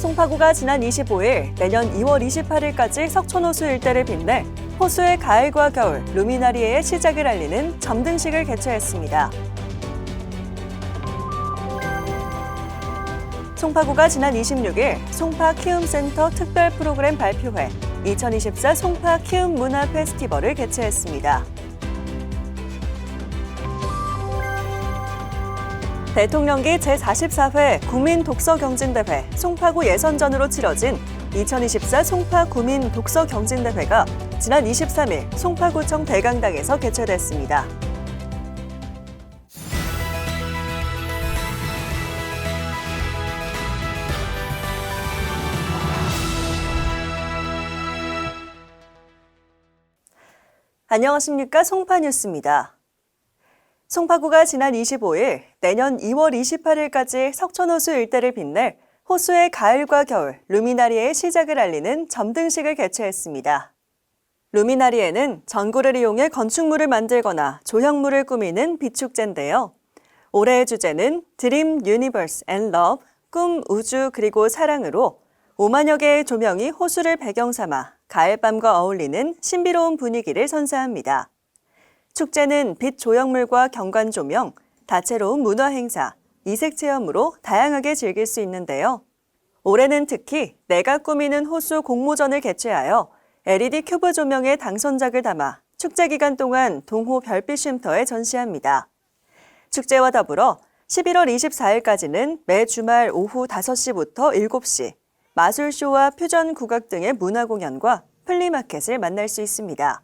송파구가 지난 25일 내년 2월 28일까지 석촌호수 일대를 빛내 호수의 가을과 겨울 루미나리에의 시작을 알리는 점등식을 개최했습니다. 송파구가 지난 26일 송파 키움센터 특별 프로그램 발표회 2024 송파 키움 문화 페스티벌을 개최했습니다. 대통령기 제44회 국민 독서 경진대회 송파구 예선전으로 치러진 2024 송파 구민 독서 경진대회가 지난 23일 송파구청 대강당에서 개최됐습니다. 안녕하십니까 송파 뉴스입니다. 송파구가 지난 25일 내년 2월 28일까지 석촌호수 일대를 빛낼 호수의 가을과 겨울 루미나리에의 시작을 알리는 점등식을 개최했습니다. 루미나리에는 전구를 이용해 건축물을 만들거나 조형물을 꾸미는 비축제인데요. 올해의 주제는 드림 유니버스 앤 러브, 꿈, 우주 그리고 사랑으로 5만여 개의 조명이 호수를 배경 삼아 가을밤과 어울리는 신비로운 분위기를 선사합니다. 축제는 빛 조형물과 경관 조명, 다채로운 문화 행사, 이색 체험으로 다양하게 즐길 수 있는데요. 올해는 특히 내가 꾸미는 호수 공모전을 개최하여 LED 큐브 조명의 당선작을 담아 축제 기간 동안 동호 별빛 쉼터에 전시합니다. 축제와 더불어 11월 24일까지는 매 주말 오후 5시부터 7시 마술쇼와 퓨전 국악 등의 문화 공연과 플리마켓을 만날 수 있습니다.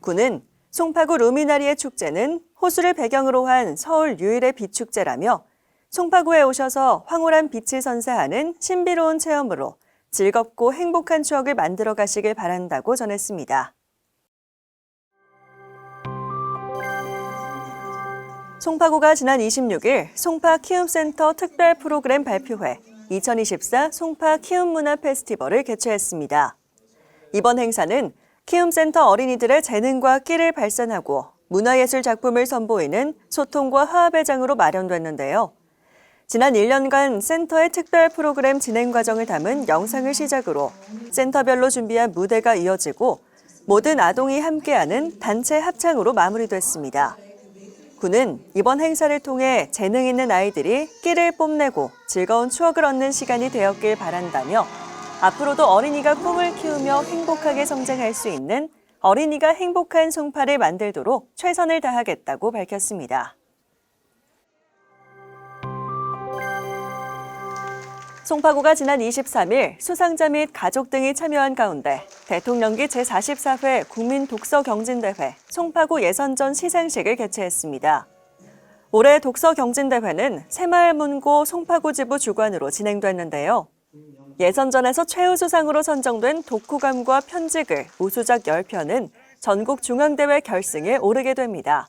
군은 송파구 루미나리의 축제는 호수를 배경으로 한 서울 유일의 비축제라며 송파구에 오셔서 황홀한 빛을 선사하는 신비로운 체험으로 즐겁고 행복한 추억을 만들어 가시길 바란다고 전했습니다. 송파구가 지난 26일 송파 키움센터 특별 프로그램 발표회 2024 송파 키움문화 페스티벌을 개최했습니다. 이번 행사는 키움센터 어린이들의 재능과 끼를 발산하고 문화예술 작품을 선보이는 소통과 화합의 장으로 마련됐는데요. 지난 1년간 센터의 특별 프로그램 진행 과정을 담은 영상을 시작으로 센터별로 준비한 무대가 이어지고 모든 아동이 함께하는 단체 합창으로 마무리됐습니다. 군은 이번 행사를 통해 재능 있는 아이들이 끼를 뽐내고 즐거운 추억을 얻는 시간이 되었길 바란다며 앞으로도 어린이가 꿈을 키우며 행복하게 성장할 수 있는 어린이가 행복한 송파를 만들도록 최선을 다하겠다고 밝혔습니다. 송파구가 지난 23일 수상자 및 가족 등이 참여한 가운데 대통령기 제44회 국민 독서 경진대회 송파구 예선전 시상식을 개최했습니다. 올해 독서 경진대회는 새마을문고 송파구 지부 주관으로 진행됐는데요. 예선전에서 최우수상으로 선정된 독후감과 편지글, 우수작 10편은 전국 중앙대회 결승에 오르게 됩니다.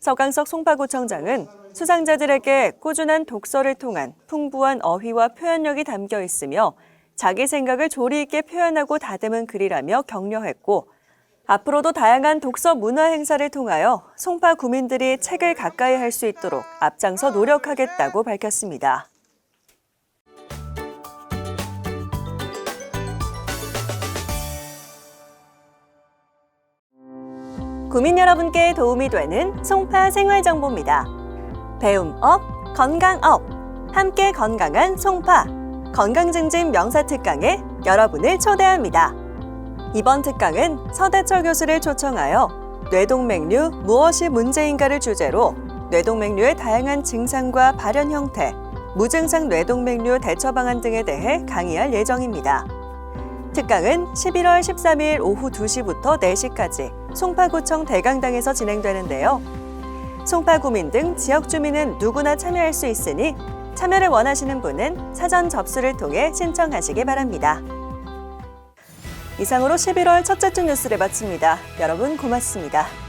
서강석 송파구청장은 수상자들에게 꾸준한 독서를 통한 풍부한 어휘와 표현력이 담겨 있으며 자기 생각을 조리 있게 표현하고 다듬은 글이라며 격려했고 앞으로도 다양한 독서 문화 행사를 통하여 송파 구민들이 책을 가까이 할 수 있도록 앞장서 노력하겠다고 밝혔습니다. 구민 여러분께 도움이 되는 송파 생활 정보입니다. 배움 업, 건강 업, 함께 건강한 송파 건강증진 명사 특강에 여러분을 초대합니다. 이번 특강은 서대철 교수를 초청하여 뇌동맥류 무엇이 문제인가를 주제로 뇌동맥류의 다양한 증상과 발현 형태, 무증상 뇌동맥류 대처 방안 등에 대해 강의할 예정입니다. 특강은 11월 13일 오후 2시부터 4시까지 송파구청 대강당에서 진행되는데요. 송파구민 등 지역 주민은 누구나 참여할 수 있으니 참여를 원하시는 분은 사전 접수를 통해 신청하시기 바랍니다. 이상으로 11월 첫째 주 뉴스를 마칩니다. 여러분 고맙습니다.